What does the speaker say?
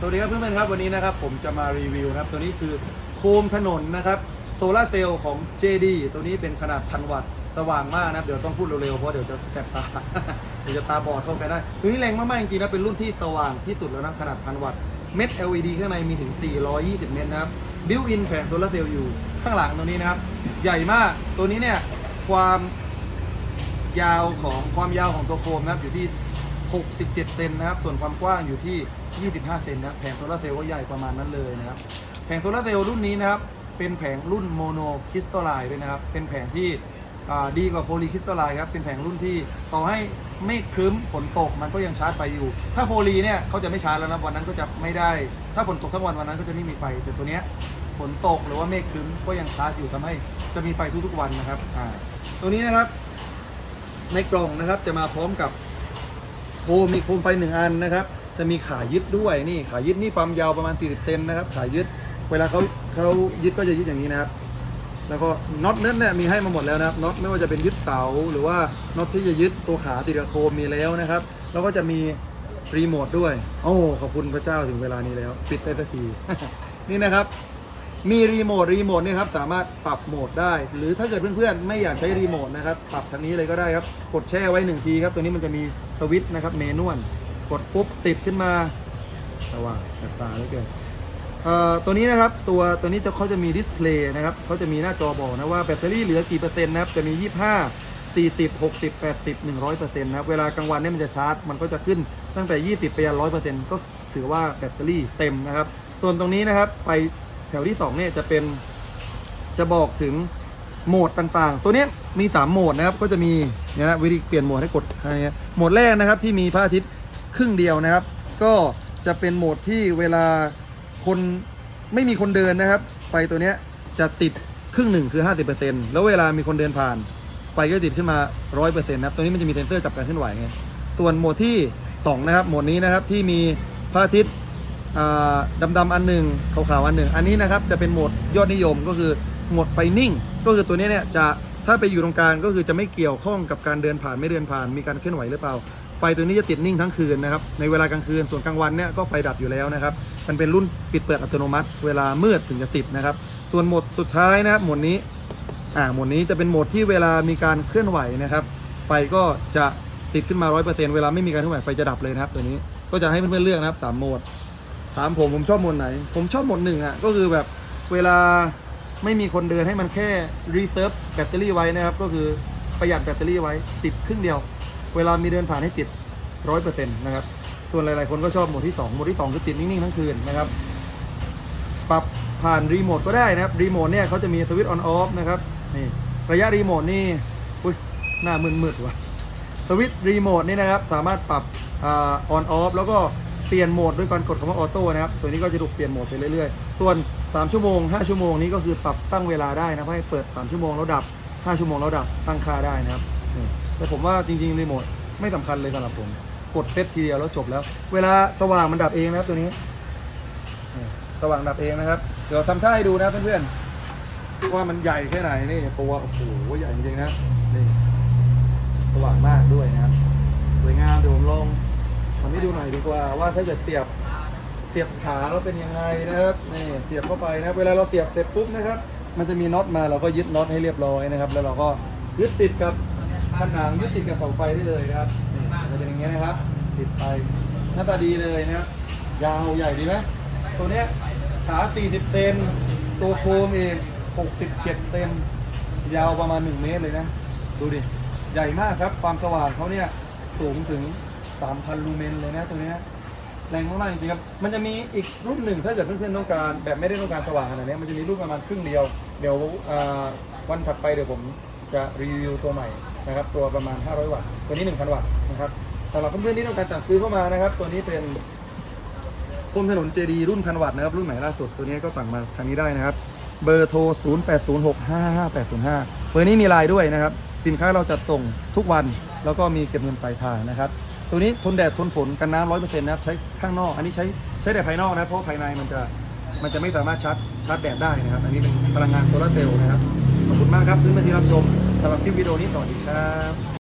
สวัสดีครับเพื่อนๆครับวันนี้นะครับผมจะมารีวิวนะครับตัวนี้คือโคมถนนนะครับโซลาร์เซลล์ของ JD ตัวนี้เป็นขนาดพันวัตต์สว่างมากนะครับเดี๋ยวต้องพูดเร็วๆเพราะเดี๋ยวจะแสบตาเดี๋ยวจะตาบอดเข้าไปได้ตัวนี้แรงมากๆจริงๆนะเป็นรุ่นที่สว่างที่สุดแล้วนะขนาดพันวัตต์เม็ด LED ข้างในมีถึง 420 เมตรนะครับบิวอินแผงโซลาร์เซลล์อยู่ข้างหลังตัวนี้นะครับ ใหญ่มากตัวนี้เนี่ยความยาวของความยาวของตัวโคมนะครับอยู่ที่ 67 เซนนะครับส่วนความกว้างอยู่ที่ 25 เซนนะแผงโซลาเซลล์ก็ใหญ่ประมาณนั้นเลยนะครับแผงโซลาเซลล์รุ่นนี้นะครับเป็นแผงรุ่นโมโนคริสตัลไลน์ด้วยนะครับเป็นแผงที่ดีกว่าโพลีคริสตัลไลน์ครับเป็นแผงรุ่นที่ต่อให้ไม่ครึ้มฝนตกมันก็ยังชาร์จไฟอยู่ ถ้าโพลีเนี่ยเขาจะไม่ชาร์จแล้วนะวันนั้นก็จะไม่ได้ ถ้าฝนตกทั้งวันวันนั้นก็จะไม่มีไฟ แต่ตัวเนี้ยฝนตกหรือว่าเมฆครึ้มก็ยังชาร์จอยู่ทำให้จะมีไฟทุกๆวันนะครับอ่าตัวนี้นะครับ ในกล่องนะครับจะมาพร้อมกับโคมมีโคมไฟหนึ่งอันนะครับ จะมีขายึดด้วยนี่ขายึดนี่ความยาวประมาณ 40 เซนนะครับขายึดเวลาเขาเขายึดก็จะยึดอย่างนี้นะครับ แล้วก็น็อตนั้นเนี่ยมีให้มาหมดแล้วนะครับน็อตไม่ว่าจะเป็นยึดเสาหรือว่าน็อตที่จะยึดตัวขาติดกับโคมมีแล้วนะครับ แล้วก็จะมีรีโมทด้วย โอ้ขอบคุณพระเจ้าถึงเวลานี้แล้ว ปิดได้สักที นี่นะครับ มีรีโมทรีโมทเนี่ยครับสามารถปรับโหมดได้ หรือถ้าเกิดเพื่อนๆไม่อยากใช้รีโมทนะครับปรับทางนี้เลยก็ได้ครับกดแช่ไว้หนึ่งทีครับตัวนี้มันจะมีสวิตช์นะครับเมนวล กดปุ๊บติดขึ้นมาสว่างแสบตาเหลือเกินเอ่อตัวนี้นะครับตัวตัวนี้จะเขาจะมีดิสเพลย์นะครับเขาจะมีหน้าจอบอกนะว่าแบตเตอรี่เหลือกี่เปอร์เซ็นต์นะครับจะมี 25 40 60 80 100เปอร์เซ็นต์นะครับเวลากลางวันเนี่ยมันจะชาร์จ มันก็จะขึ้นตั้งแต่ 20 ไปยัน100เปอร์เซ็นต์ก็ถือว่าแบตเตอรี่เต็มนะครับ ส่วนตรงนี้นะครับไฟแถวที่ 2 เนี่ยจะเป็นจะบอกถึงโหมดต่างๆ ตัวนี้มี 3 โหมดนะครับก็จะมีเนี่ยนะวิธีเปลี่ยนโหมดให้กดอะไรเงี้ยโหมดแรกนะครับที่มีพระอาทิตย์ ครึ่งเดียวนะครับ ก็จะเป็นโหมดที่เวลาคนไม่มีคนเดินนะครับ ไฟตัวเนี้ยจะติดครึ่งหนึ่งคือ 50%แล้วเวลามีคนเดินผ่าน ไฟก็ติดขึ้นมา 100%นะครับ ตัวนี้มันจะมีเซนเซอร์จับการเคลื่อนไหวไงส่วนโหมดที่ 2 นะครับ โหมดนี้นะครับที่มีพระอาทิตย์ดำๆอันหนึ่งขาวๆอันหนึ่ง อันนี้นะครับจะเป็นโหมดยอดนิยมก็คือโหมดไฟนิ่ง ก็คือตัวนี้เนี่ยจะถ้าไปอยู่ตรงกลางก็คือจะไม่เกี่ยวข้องกับการเดินผ่านไม่เดินผ่านมีการเคลื่อนไหวหรือเปล่า ไฟตัวนี้จะติดนิ่งทั้งคืนนะครับ ในเวลากลางคืน ส่วนกลางวันเนี่ยก็ไฟดับอยู่แล้วนะครับ มันเป็นรุ่นปิดเปิดอัตโนมัติ เวลามืดถึงจะติดนะครับ ส่วนโหมดสุดท้ายนะครับโหมดนี้ อ่า โหมดนี้จะเป็นโหมดที่เวลามีการเคลื่อนไหวนะครับ ไฟก็จะติดขึ้นมา 100%เวลาไม่มีการเคลื่อนไหวไฟจะดับเลยนะครับ ตัวนี้ ก็จะให้เพื่อนๆเลือกนะครับสามโหมด ถามผมผมชอบโหมดไหน ผมชอบโหมดหนึ่งอะ ก็คือแบบเวลาไม่มีคนเดินให้มันแค่รีเซิร์ฟแบตเตอรี่ไว้นะครับ ก็คือประหยัดแบตเตอรี่ไว้ติดครึ่งเดียว เวลามีเดินผ่านให้ติดร้อยเปอร์เซ็นต์นะครับ ส่วนหลาย ๆ คนก็ชอบโหมดที่สองโหมดที่สองคือติดนิ่ง ๆ ทั้งคืนนะครับ ปรับผ่านรีโมทก็ได้นะครับ รีโมทเนี่ยเขาจะมีสวิตช์ออนออฟนะครับ นี่ ระยะรีโมทนี่ อุ้ย หน้ามืดๆว่ะ สวิตช์รีโมทนี่นะครับ สามารถปรับออนออฟแล้วก็เปลี่ยนโหมดด้วยการกดคำว่าออโต้นะครับ ตัวนี้ก็จะถูกเปลี่ยนโหมดไปเรื่อย ๆ ส่วน 3 ชั่วโมง 5 ชั่วโมงนี้ก็คือปรับตั้งเวลาได้นะให้เปิด 3 ชั่วโมงแล้วดับ 5 ชั่วโมงแล้วดับตั้งค่าได้นะครับ แต่ผมว่าจริงๆรีโมทไม่สำคัญเลยสำหรับผม กดเซตทีเดียวแล้วจบแล้ว เวลาสว่างมันดับเองนะครับตัวนี้สว่างดับเองนะครับ เดี๋ยวทำท่าให้ดูนะเพื่อนๆว่ามันใหญ่แค่ไหนนี่ตัวโอ้โหใหญ่จริงๆนะนี่สว่างมากด้วยนะครับ สวยงามเดี๋ยวผมลองทำให้ดูหน่อยดีกว่าว่าถ้าเกิดเสียบเสียบขาแล้วเป็นยังไงนะครับนี่เสียบเข้าไปนะเวลาเราเสียบเสร็จปุ๊บนะครับ มันจะมีน็อตมาเราก็ยึดน็อตให้เรียบร้อยนะครับ แล้วเราก็ยึดติดกับ ผนังยึดติดกับเสาไฟได้เลยนะครับนี่จะเป็นอย่างเงี้ยนะครับ ติดไปหน้าตาดีเลยนะครับยาวใหญ่ดีไหมตัวเนี้ยขา 40 เซนตัวโคมเอง 67 เซนยาวประมาณ 1 เมตรเลยนะ ดูดิ ใหญ่มากครับ ความสว่างเขาเนี่ยสูงถึง 3,000 ลูเมนเลยนะตัวเนี้ยแรงมากๆจริงๆครับ มันจะมีอีกรุ่นหนึ่งถ้าเกิดเพื่อนๆต้องการ แบบไม่ได้ต้องการสว่างขนาดนี้มันจะมีรุ่นประมาณครึ่งเดียว เดี๋ยววันถัดไปเดี๋ยวผมจะรีวิวตัวใหม่ นะครับตัวประมาณ 500 วัตต์ตัวนี้ 1,000 วัตต์นะครับสำหรับเพื่อนๆที่ต้องการสั่งซื้อเข้ามานะครับ ตัวนี้เป็นคมถนนเจดีรุ่นพันวัตต์นะครับรุ่นใหม่ล่าสุดตัวนี้ก็สั่งมาทางนี้ได้นะครับ เบอร์โทร 0806555805 เบอร์นี้มีไลน์ด้วยนะครับ สินค้าเราจัดส่งทุกวันแล้วก็มีเก็บเงินปลายทางนะครับ ตัวนี้ทนแดดทนฝนกันน้ำร้อยเปอร์เซ็นต์นะครับใช้ข้างนอก อันนี้ใช้ใช้แต่ภายนอกนะเพราะภายในมันจะมันจะไม่สามารถชาร์จชาร์จแดดได้นะครับ อันนี้เป็นพลังงานโซลาร์เซลล์นะครับขอบคุณมากครับเพื่อนๆที่รับชม สำหรับคลิปวิดีโอนี้สวัสดีครับ